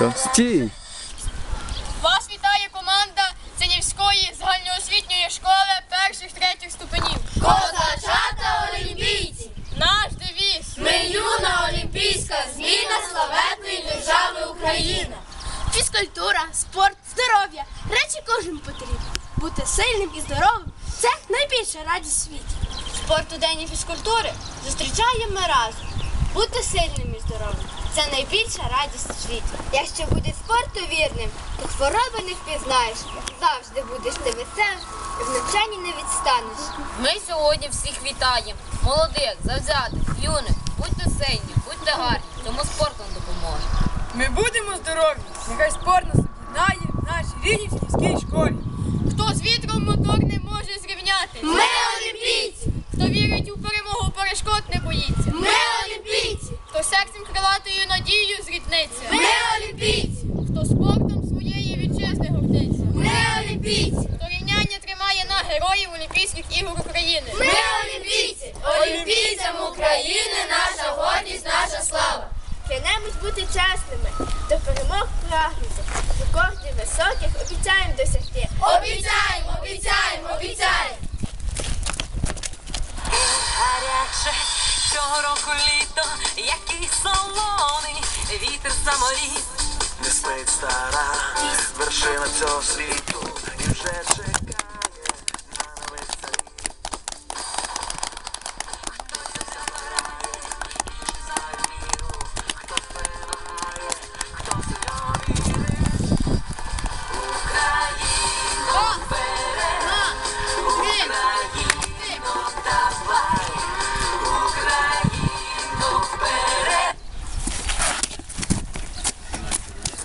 То стій! Вас вітає команда Цинівської загальноосвітньої школи перших третіх ступенів. Козачата олімпійці! Наш девіз Ми юна олімпійська зміна славетної держави Україна. Фізкультура, спорт, здоров'я. Речі кожен потрібен. Бути сильним і здоровим це найбільша радість в світі. Спорт у день фізкультури зустрічаємо ми разом. Бути сильним і здоровим це найбільша радість в світі. Якщо будеш спорту вірним, то хвороби не впізнаєш. Завжди будеш ти веселим і в навчанні не відстанеш. Ми сьогодні всіх вітаємо. Молодих, завзятих, юних. Будьте сильні, будьте гарні. тому спорт вам допоможе. Ми будемо здорові. Нехай спорт нас об'єднає в нашій рідній фінській школі. Хто з вітром мотор не може зрівняти? Ми олімпійці! Хто вірить у перемогу перешкод не боїться? Ми олімпійці! Хто серцем крилатою надією зрідниться? Ми олімпійці! Хто спортом своєї вітчизни гордиться? Ми олімпійці! Хто рівняння тримає на героїв Олімпійських ігор України? Ми олімпійці! Олімпійцям України наша гордість, наша слава! Клянемось бути чесними, до перемог прагнути. Рекордів високих обіцяємо досягти. Самоліт. Не спить стара вершина цього світу і вже чекає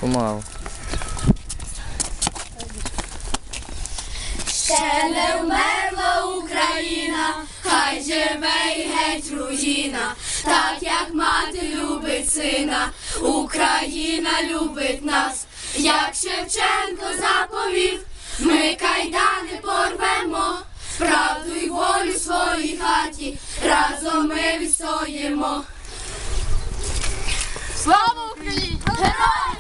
Помалу. Ще не вмерла Україна, хай живе й геть руїна, так як мати любить сина, Україна любить нас, як Шевченко заповів, ми кайдани порвемо, правду й волю своїй хаті, разом ми відстоїмо. Слава Україні! Героям